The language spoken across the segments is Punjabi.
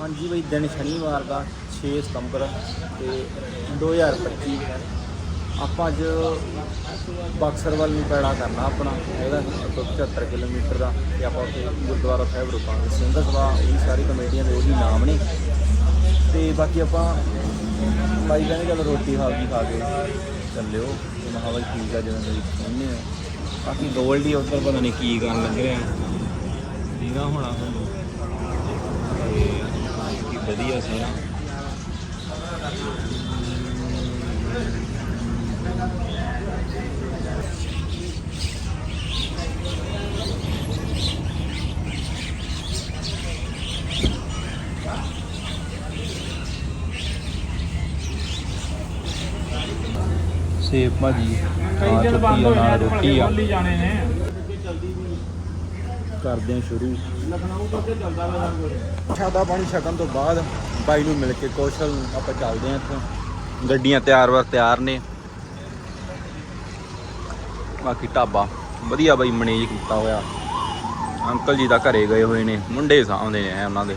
ਹਾਂਜੀ ਬਈ, ਦਿਨ ਸ਼ਨੀਵਾਰ ਦਾ 6 ਸਤੰਬਰ ਤੇ 2025 ਆਪਾਂ ਅੱਜ ਬਕਸਰ ਵੱਲ ਨੂੰ ਪੈੜਾ ਕਰਨਾ ਆਪਣਾ ਇਹਦਾ 75 ਕਿਲੋਮੀਟਰ ਦਾ ਤੇ ਆਪਾਂ ਉੱਥੇ ਗੁਰਦੁਆਰਾ ਸਾਹਿਬ ਰੁਕਾਂਗੇ। ਸਿੰਘ ਸਭਾ ਇਹ ਸਾਰੀ ਕਮੇਟੀਆਂ ਦੇ ਉਹੀ ਨਾਮ ਨੇ। ਤੇ ਬਾਕੀ ਆਪਾਂ ਬਾਈ ਕਹਿੰਦੇ ਚਲ ਰੋਟੀ ਖਾ ਕੇ ਖਾ ਕੇ ਚੱਲਿਓ। ਤੇ ਮਹਾ ਬਾਈ ਠੀਕ ਆ ਜਦੋਂ ਤੁਸੀਂ ਕਹਿੰਦੇ ਆ ਬਾਕੀ ਗੋਲਡੀ ਉੱਧਰ ਪਤਾ ਨਹੀਂ ਕੀ ਕਰਨ ਲੱਗ ਰਿਹਾ। ਦੀਦਾ ਹੋਣਾ ਤੁਹਾਨੂੰ ਕੀ ਵਧੀਆ ਸੀ ਸੇਬ ਭਾਜੀ ਆ ਚੁੱਕੀ ਆ ਨਾਲ ਰੋਟੀ ਆ। ਜਾਣੇ ਨੇ। ਕਰਦੇ ਹਾਂ ਸ਼ੁਰੂ। ਲਖਨਊ ਤੋਂ ਤੇ ਚੱਲਦਾ ਵਾ ਸਾਦਾ ਪਾਣੀ ਛਕਣ ਤੋਂ ਬਾਅਦ ਬਾਈ ਨੂੰ ਮਿਲ ਕੇ ਕੌਸ਼ਲ ਨੂੰ ਆਪਾਂ ਚੱਲਦੇ ਹਾਂ ਇੱਥੋਂ। ਗੱਡੀਆਂ ਤਿਆਰ ਵਰ ਤਿਆਰ ਨੇ। ਬਾਕੀ ਢਾਬਾ ਵਧੀਆ ਬਾਈ ਮੈਨੇਜ ਕੀਤਾ ਹੋਇਆ। ਅੰਕਲ ਜੀ ਦਾ ਘਰੇ ਗਏ ਹੋਏ ਨੇ, ਮੁੰਡੇ ਸਾਹਮਣੇ ਨੇ ਉਹਨਾਂ ਦੇ।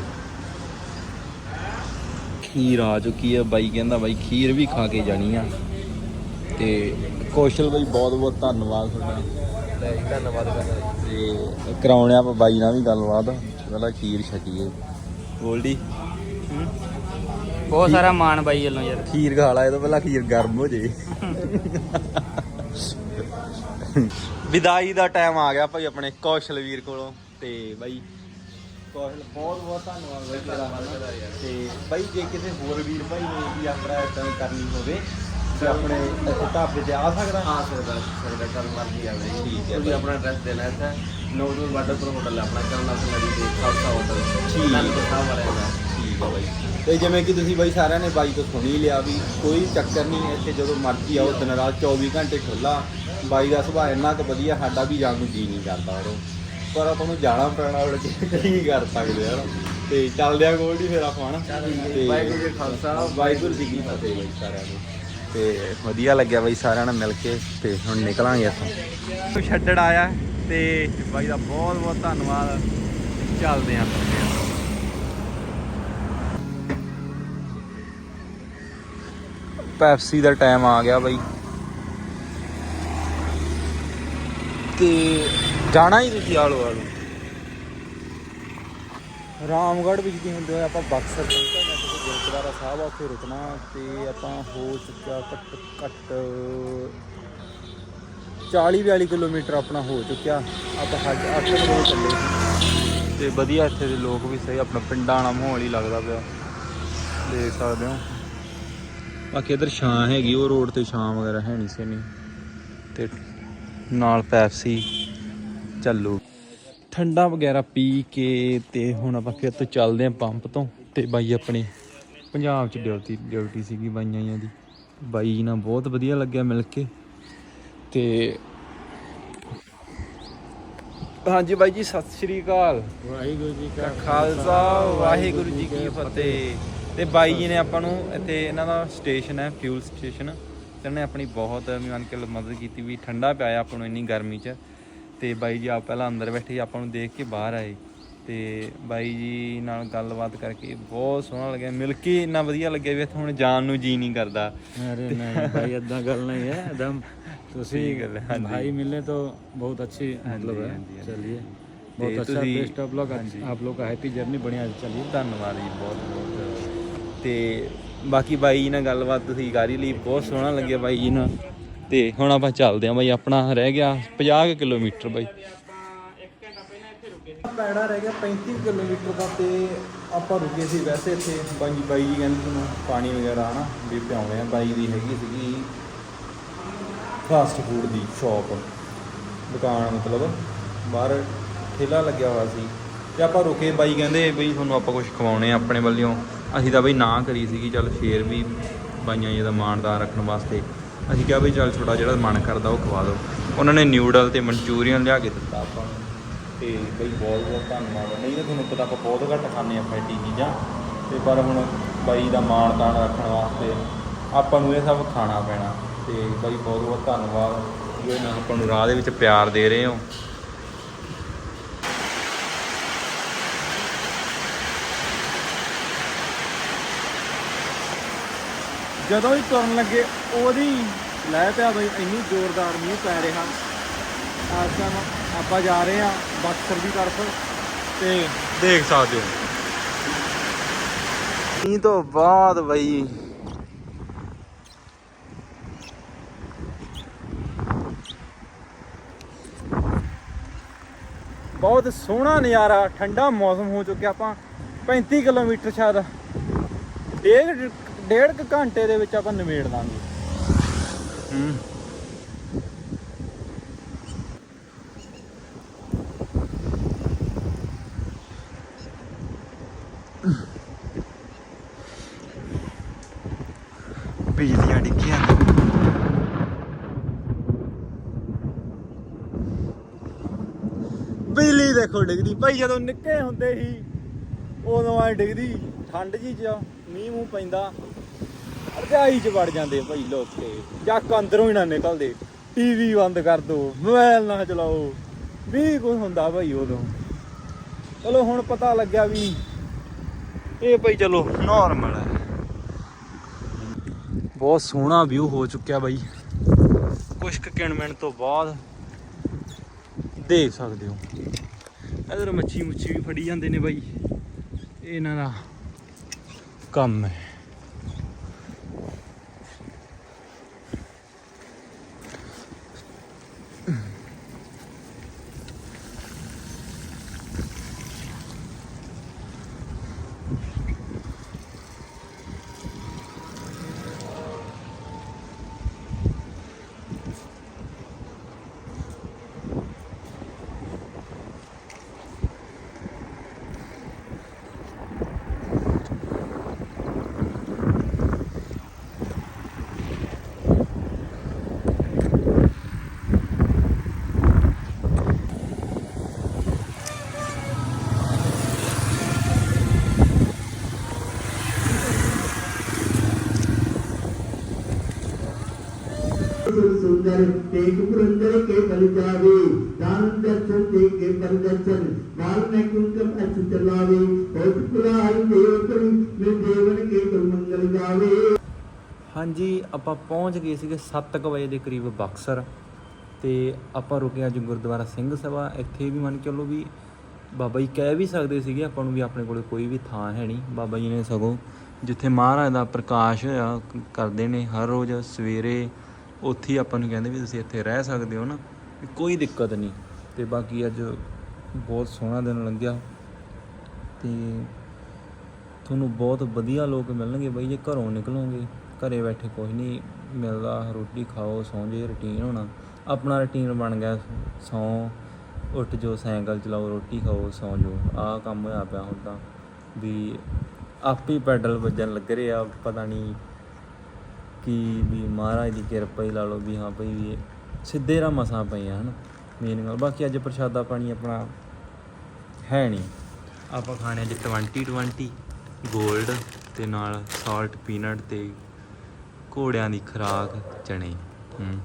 ਖੀਰ ਆ ਚੁੱਕੀ ਹੈ ਬਾਈ, ਕਹਿੰਦਾ ਬਾਈ ਖੀਰ ਵੀ ਖਾ ਕੇ ਜਾਣੀ ਆ। ਤੇ ਕੌਸ਼ਲ ਬਾਈ ਬਹੁਤ ਬਹੁਤ ਧੰਨਵਾਦ ਤੁਹਾਡਾ। ਧੰਨਵਾਦ ਕਰਦਾ ਤੇ ਕਰਾਉਣੇ ਆਪਾਂ ਬਾਈ ਨਾਲ ਵੀ ਗੱਲਬਾਤ। ਪਹਿਲਾਂ ਖੀਰ ਛਕੀਏ। ਗੋਲਡੀ। ਬਹੁਤ ਸਾਰਾ ਮਾਣ ਬਾਈ ਵੱਲੋਂ ਯਾਰ। ਖੀਰ ਖਾ ਲਾ ਇਹ ਤੋਂ ਪਹਿਲਾਂ ਖੀਰ ਗਰਮ ਹੋ ਜੇ। ਵਿਦਾਈ ਦਾ ਟਾਈਮ ਆ ਗਿਆ ਭਾਈ ਆਪਣੇ ਕੌਸ਼ਲ ਵੀਰ ਕੋਲੋਂ। ਤੇ ਬਾਈ ਕੌਸ਼ਲ ਬਹੁਤ ਬਹੁਤ ਧੰਨਵਾਦ ਬਾਈ ਤੇਰਾ। ਤੇ ਬਾਈ ਜੇ ਕਿਸੇ ਹੋਰ ਵੀਰ ਭਾਈ ਨੇ ਵੀ ਯਾਤਰਾ ਇਦਾਂ ਕਰਨੀ ਹੋਵੇ ਤੇ ਆਪਣੇ ਇੱਥੇ ਢਾਬੇ ਤੇ ਆ ਸਕਦਾ? ਆ ਸਕਦਾ ਸਕਦਾ ਕੱਲ ਮਰਜ਼ੀ ਆਵੇ ਠੀਕ ਹੈ ਤੁਸੀਂ। ਆਪਣਾ ਐਡਰੈਸ ਦੇਣਾ ਹੈ ਨੌਦੂਰ ਬਾਰਡਰ ਹੋਟਲ ਹੈ ਆਪਣਾ ਕਰਨਾ ਸੰਗੜੀ ਦੇ ਖਾਲਸਾ ਹੋਟਲ ਠੀਕ। ਨਾਲ ਦੇ ਸਾਹ ਵਾਲਿਆਂ ਦਾ ਠੀਕ ਹੈ ਬਾਈ। ਤੇ ਜਿਵੇਂ ਕਿ ਤੁਸੀਂ ਬਾਈ ਸਾਰਿਆਂ ਨੇ ਬਾਈ ਤੋਂ ਸੁਣੀ ਲਿਆ ਵੀ ਕੋਈ ਚੱਕਰ ਨਹੀਂ ਇੱਥੇ ਜਦੋਂ ਮਰਜ਼ੀ ਆਓ ਦਿਨ ਰਾਤ 24 ਘੰਟੇ ਖੁੱਲਾ ਬਾਈ ਦਾ ਸੁਭਾਅ ਇੰਨਾ ਕੁ ਵਧੀਆ ਸਾਡਾ ਵੀ ਜਾਣ ਨੂੰ ਜੀ ਨਹੀਂ ਕਰਦਾ ਉਹ। ਪਰ ਆਪਾਂ ਨੂੰ ਜਾਣਾ ਪੈਣਾ ਉੜ ਕੇ ਨਹੀਂ ਕਰ ਸਕਦੇ ਯਾਰ। ਤੇ ਚੱਲਦੇ ਆ ਗੋਲਡੀ ਫਿਰ ਆਪਾਂ ਹਨਾ ਤੇ ਵਾਹਿਗੁਰੂ ਜੀ ਕਾ ਖਾਲਸਾ, ਵਾਹਿਗੁਰੂ ਜੀ ਕੀ ਫਤਿਹ ਬਾਈ ਸਾਰਿਆਂ ਨੂੰ। ਤੇ ਵਧੀਆ ਲੱਗਿਆ ਬਾਈ ਸਾਰਿਆਂ ਨਾਲ ਮਿਲ ਕੇ ਤੇ ਹੁਣ ਨਿਕਲਾਂਗੇ ਇੱਥੋਂ। ਛੱਡੜ ਆਇਆ ਤੇ ਬਾਈ ਦਾ ਬਹੁਤ ਬਹੁਤ ਧੰਨਵਾਦ। ਚੱਲਦੇ ਆਂ। ਪੈਪਸੀ ਦਾ ਟਾਈਮ ਆ ਗਿਆ ਬਾਈ। ਤੇ ਜਾਣਾ ਹੀ ਤੁਸੀਂ ਆਲੋ ਆਲੋ ਰਾਮਗੜ੍ਹ ਵਿੱਚ ਦੀ ਹੁੰਦੇ ਹੋਏ ਆਪਾਂ ਬਕਸਰ ਪਹੁੰਚਾਂਗੇ ਤੇ ਗੁਰਦੁਆਰਾ ਸਾਹਿਬ ਆ, ਉੱਥੇ ਰੁਕਣਾ ਤੇ ਆਪਾਂ ਹੋ ਚੁੱਕਿਆ ਘੱਟ ਘੱਟ 40 42 ਕਿਲੋਮੀਟਰ ਆਪਣਾ ਹੋ ਚੁੱਕਿਆ। ਆਪਾਂ ਹੱਜ 8 ਵਜੇ ਚੱਲੇ ਤੇ ਵਧੀਆ ਇੱਥੇ ਦੇ ਲੋਕ ਵੀ ਸਹੀ, ਆਪਣਾ ਪਿੰਡਾਂ ਵਾਲਾ ਮਾਹੌਲ ਹੀ ਲੱਗਦਾ ਪਿਆ। ਦੇਖ ਸਕਦੇ ਹੋ। ਬਾਕੀ ਇਧਰ ਛਾਂ ਹੈਗੀ, ਉਹ ਰੋਡ ਤੇ ਛਾਂ ਵਗੈਰਾ ਹੈ ਨਹੀਂ ਸੀ ਨਹੀਂ ਤੇ ਨਾਲ ਪੈਪਸੀ ਚੱਲੂ। ਠੰਡਾ ਵਗੈਰਾ ਪੀ ਕੇ ਤੇ ਹੁਣ ਆਪਾਂ ਫਿਰ ਤੋਂ ਚੱਲਦੇ ਆਂ ਪੰਪ ਤੋਂ। ਤੇ ਬਾਈ ਆਪਣੇ ਪੰਜਾਬ ਚ ਡਿਊਟੀ ਡਿਊਟੀ ਸੀਗੀ ਬਾਈਆਂ ਜਿਹਾਂ ਦੀ। ਬਾਈ ਨਾਲ ਬਹੁਤ ਵਧੀਆ ਲੱਗਿਆ ਮਿਲ ਕੇ। ਤੇ ਹਾਂਜੀ ਬਾਈ ਜੀ ਸਤਿ ਸ਼੍ਰੀ ਅਕਾਲ। ਵਾਹਿਗੁਰੂ ਜੀ ਕਾ ਖਾਲਸਾ ਵਾਹਿਗੁਰੂ ਜੀ ਕੀ ਫਤਿਹ। ਤੇ ਬਾਈ ਜੀ ਨੇ ਆਪਾਂ ਨੂੰ ਇੱਥੇ ਇਹਨਾਂ ਦਾ ਸਟੇਸ਼ਨ ਹੈ ਫਿਊਲ ਸਟੇਸ਼ਨ। ਤੇ ਉਹਨੇ ਆਪਣੀ ਬਹੁਤ ਮੰਨ ਕੇ ਮਦਦ ਕੀਤੀ ਵੀ ਠੰਡਾ ਪਿਆਇਆ ਆਪਾਂ ਨੂੰ ਇੰਨੀ ਗਰਮੀ 'ਚ। ਤੇ ਬਾਈ ਜੀ ਆ ਪਹਿਲਾਂ ਅੰਦਰ ਬੈਠੇ ਆਪਾਂ ਨੂੰ ਦੇਖ ਕੇ ਬਾਹਰ ਆਏ। ਤੇ ਬਾਈ ਜੀ ਨਾਲ ਗੱਲਬਾਤ ਕਰਕੇ ਬਹੁਤ ਸੋਹਣਾ ਲੱਗਿਆ। ਮਿਲ ਕੇ ਇੰਨਾ ਵਧੀਆ ਲੱਗਿਆ ਵੀ ਇੱਥੇ ਹੁਣ ਜਾਣ ਨੂੰ ਜੀ ਨਹੀਂ ਕਰਦਾ। ਅਰੇ ਨਹੀਂ ਭਾਈ ਇਦਾਂ ਗੱਲ ਨਹੀਂ ਹੈ ਇਦਮ ਤੁਸੀਂ ਗੱਲ ਹਾਂਜੀ। ਭਾਈ ਮਿਲਨੇ ਤੋਂ ਬਹੁਤ ਅੱਛੀ ਮਤਲਬ ਹੈ। ਚਲਿਏ। ਬਹੁਤ ਅੱਛਾ ਬੈਸਟ ਆਫ ਲਕ ਆਪ ਲੋਗ ਹੈਪੀ ਜਰਨੀ ਬਣਿਆ ਚਲਿਏ। ਧੰਨਵਾਦ ਜੀ ਬਹੁਤ ਬਹੁਤ। ਤੇ ਬਾਕੀ ਬਾਈ ਜੀ ਨਾਲ ਗੱਲਬਾਤ ਤੁਸੀਂ ਗਾਰੀ ਲਈ ਬਹੁਤ ਸੋਹਣਾ ਲੱਗਿਆ ਬਾਈ ਜੀ ਨਾਲ। ਤੇ ਹੁਣ ਆਪਾਂ ਚੱਲਦੇ ਆਂ ਬਾਈ, ਆਪਣਾ ਰਹਿ ਗਿਆ 50 ਕੁ ਕਿਲੋਮੀਟਰ ਬਾਈ। ਪੈੜਾ ਰਹਿ ਗਿਆ 35 ਕਿਲੋਮੀਟਰ ਦਾ ਤੇ ਆਪਾਂ ਰੁਕੇ ਸੀ ਵੈਸੇ ਇੱਥੇ। ਬਾਈ ਬਾਈ ਜੀ ਕਹਿੰਦੇ ਤੁਹਾਨੂੰ ਪਾਣੀ ਵਗੈਰਾ ਹਨਾ, ਵੀ ਪਿਆਉਂਦੇ ਆ। ਬਾਈ ਦੀ ਹੈਗੀ ਸੀਗੀ ਫਾਸਟ ਫੂਡ ਦੀ ਸ਼ਾਪ ਦੁਕਾਨ ਮਤਲਬ, ਬਾਹਰ ਠੇਲਾ ਲੱਗਿਆ ਹੋਇਆ ਸੀ। ਤੇ ਆਪਾਂ ਰੁਕੇ, ਬਾਈ ਕਹਿੰਦੇ ਬਈ ਤੁਹਾਨੂੰ ਆਪਾਂ ਕੁਝ ਖਵਾਉਣੇ ਆ ਆਪਣੇ ਵੱਲੋਂ। ਅਸੀਂ ਤਾਂ ਬਈ ਨਾ ਕਰੀ ਸੀਗੀ, ਚੱਲ ਫੇਰ ਵੀ ਬਾਈਆਂ ਜੀ ਦਾ ਮਾਣਦਾਰ ਰੱਖਣ ਵਾਸਤੇ। ਅਸੀਂ ਕਿਹਾ ਵੀ ਚੱਲ ਥੋੜਾ ਜਿਹੜਾ ਮਨ ਕਰਦਾ ਉਹ ਖਵਾ ਦਿਓ। ਉਹਨਾਂ ਨੇ ਨਿਊਡਲ ਤੇ ਮਨਚੂਰੀਅਨ ਲਿਆ ਕੇ ਦਿੱਤਾ ਆਪਾਂ ਨੂੰ। ਤੇ ਬਈ ਬਹੁਤ ਬਹੁਤ ਧੰਨਵਾਦ। ਨਹੀਂ ਤਾਂ ਤੁਹਾਨੂੰ ਪਤਾ ਆਪਾਂ ਬਹੁਤ ਘੱਟ ਖਾਂਦੇ ਆ ਫੈਟੀ ਚੀਜ਼ਾਂ। ਤੇ ਪਰ ਹੁਣ ਬਾਈ ਦਾ ਮਾਣ ਤਾਣ ਰੱਖਣ ਵਾਸਤੇ ਆਪਾਂ ਨੂੰ ਇਹ ਸਭ ਖਾਣਾ ਪੈਣਾ। ਤੇ ਬਾਈ ਬਹੁਤ ਬਹੁਤ ਧੰਨਵਾਦ। ਜੋ ਇਹਨਾਂ ਆਪਾਂ ਨੂੰ ਰਾਹ ਦੇ ਵਿੱਚ ਪਿਆਰ ਦੇ ਰਹੇ ਹੋ। ਜਦੋਂ ਹੀ ਤੁਰਨ ਲੱਗੇ, ਉਹਦੀ ਲੈ ਪਿਆ ਬਈ, ਇੰਨੀ ਜ਼ੋਰਦਾਰ ਮੀਂਹ ਪੈ ਰਿਹਾ। ਇਸ ਟਾਈਮ ਆਪਾਂ ਜਾ ਰਹੇ ਹਾਂ ਬਕਸਰ ਦੀ ਤਰਫ ਤੇ ਦੇਖ ਸਕਦੇ ਹੋ। ਮੀਂਹ ਤੋਂ ਬਾਅਦ ਬਈ ਬਹੁਤ ਸੋਹਣਾ ਨਜ਼ਾਰਾ, ਠੰਡਾ ਮੌਸਮ ਹੋ ਚੁੱਕਿਆ ਆਪਾਂ 35 ਕਿਲੋਮੀਟਰ ਸ਼ਾਇਦ। ਡੇਢ ਡੇਢ ਕੁ ਘੰਟੇ ਦੇ ਵਿੱਚ ਆਪਾਂ ਨਿਬੇੜ ਦਾਂਗੇ ਹੂੰ। ਬਿਜਲੀਆਂ ਡਿੱਗੀਆਂ ਬਿਜਲੀ ਦੇਖੋ ਡਿੱਗਦੀ। ਭਾਈ ਜਦੋਂ ਨਿੱਕੇ ਹੁੰਦੇ ਸੀ ਉਦੋਂ ਆ ਡਿੱਗਦੀ। ਠੰਡ ਜੀ ਚ ਮੀਂਹ ਮੂੰਹ ਪੈਂਦਾ। ਰਜਾਈ ਚ ਵੜ ਜਾਂਦੇ ਭਾਈ ਲੋਕੇ ਜੱਕ ਅੰਦਰੋਂ ਹੀ ਨਾ ਨਿਕਲਦੇ। ਟੀਵੀ ਬੰਦ ਕਰ ਦੋ, ਮੋਬਾਈਲ ਨਾ ਚਲਾਓ। ਵੀ ਕੁਝ ਹੁੰਦਾ ਭਾਈ ਉਦੋਂ। ਚਲੋ ਹੁਣ ਪਤਾ ਲੱਗਿਆ ਵੀ ਇਹ ਭਾਈ ਚਲੋ ਨਾਰਮਲ ਹੈ ਬਹੁਤ ਸੋਹਣਾ ਵਿਊ ਹੋ ਚੁੱਕਿਆ ਬਾਈ। ਕੁਝ ਕੁ ਮਿੰਟ ਤੋਂ ਬਾਅਦ ਦੇਖ ਸਕਦੇ ਹੋ। ਇਧਰ ਮੱਛੀ ਮੁੱਛੀ ਵੀ ਫੜੀ ਜਾਂਦੇ ਨੇ ਬਾਈ। ਇਹਨਾਂ ਦਾ ਕੰਮ ਹੈ। सुंदर तेग पुरंदर के बल जावे दान दर्शन देख के पर दर्शन बाल में कुंकम अच्युत लावे बहुत पुराण देव करी मैं देवन के कुल मंगल गावे ਹਾਂਜੀ ਆਪਾਂ ਪਹੁੰਚ ਗਏ ਸੀਗੇ 7:00 ਵਜੇ ਦੇ ਕਰੀਬ ਬਕਸਰ ਤੇ ਆਪਾਂ ਰੁਕੇ ਅੱਜ ਗੁਰਦੁਆਰਾ ਸਿੰਘ ਸਭਾ ਇੱਥੇ ਵੀ ਮੰਨ ਕੇ ਚੱਲੋ ਵੀ ਬਾਬਾ ਜੀ ਕਹਿ ਵੀ ਸਕਦੇ ਸੀਗੇ ਆਪਾਂ ਨੂੰ ਵੀ ਆਪਣੇ ਕੋਲੇ ਕੋਈ ਵੀ ਥਾਂ ਹੈ ਨਹੀਂ ਬਾਬਾ ਜੀ ਨੇ ਸਗੋਂ ਜਿੱਥੇ ਮਹਾਰਾਜ ਦਾ ਪ੍ਰਕਾਸ਼ ਹੋਇਆ ਕ- ਕਰਦੇ ਨੇ ਹਰ ਰੋਜ਼ ਸਵੇਰੇ ਉੱਥੇ ਹੀ ਆਪਾਂ ਨੂੰ ਕਹਿੰਦੇ ਵੀ ਤੁਸੀਂ ਇੱਥੇ ਰਹਿ ਸਕਦੇ ਹੋ ਨਾ ਕੋਈ ਦਿੱਕਤ ਨਹੀਂ। ਤੇ ਬਾਕੀ ਅੱਜ ਬਹੁਤ ਸੋਹਣਾ ਦਿਨ ਲੰਘਿਆ। ਤੇ ਤੁਹਾਨੂੰ ਬਹੁਤ ਵਧੀਆ ਲੋਕ ਮਿਲਣਗੇ ਬਈ, ਜੇ ਘਰੋਂ ਨਿਕਲੋਗੇ, ਘਰੇ ਬੈਠੇ ਕੁਝ ਨਹੀਂ ਮਿਲਦਾ, ਰੋਟੀ ਖਾਓ, ਸੌਂ ਜੇ ਰੁਟੀਨ ਹੋਣਾ। ਆਪਣਾ ਰੁਟੀਨ ਬਣ ਗਿਆ, ਸੌਂ, ਉੱਠ ਜੋ ਸਾਈਕਲ ਚਲਾਓ, ਰੋਟੀ ਖਾਓ, ਸੌਂ ਜੋ ਆਹ ਕੰਮ ਹੋਇਆ ਪਿਆ ਹੁਣ ਤਾਂ, ਵੀ ਆਪੇ ਪੈਡਲ ਵੱਜਣ ਲੱਗ ਰਹੇ ਆ, ਪਤਾ ਨਹੀਂ ਕਿ ਵੀ ਮਹਾਰਾਜ ਦੀ ਕਿਰਪਾ ਹੀ ਲਾ ਲਓ ਵੀ ਹਾਂ ਭਈ ਵੀ ਸਿੱਧੇ ਰਾ ਮਸਾਂ ਪਈਆਂ ਆ ਹਨ ਮੇਨ ਗੱਲ। ਬਾਕੀ ਅੱਜ ਪ੍ਰਸ਼ਾਦਾ ਪਾਣੀ ਆਪਣਾ ਹੈ ਨਹੀਂ। ਆਪਾਂ ਖਾਣੇ ਅੱਜ 2020 골ਡ ਤੇ ਨਾਲ ਸਾਲਟ ਪੀਨਟ ਤੇ ਘੋੜਿਆਂ ਦੀ ਖੁਰਾਕ ਚਣੇ ਹੂੰ।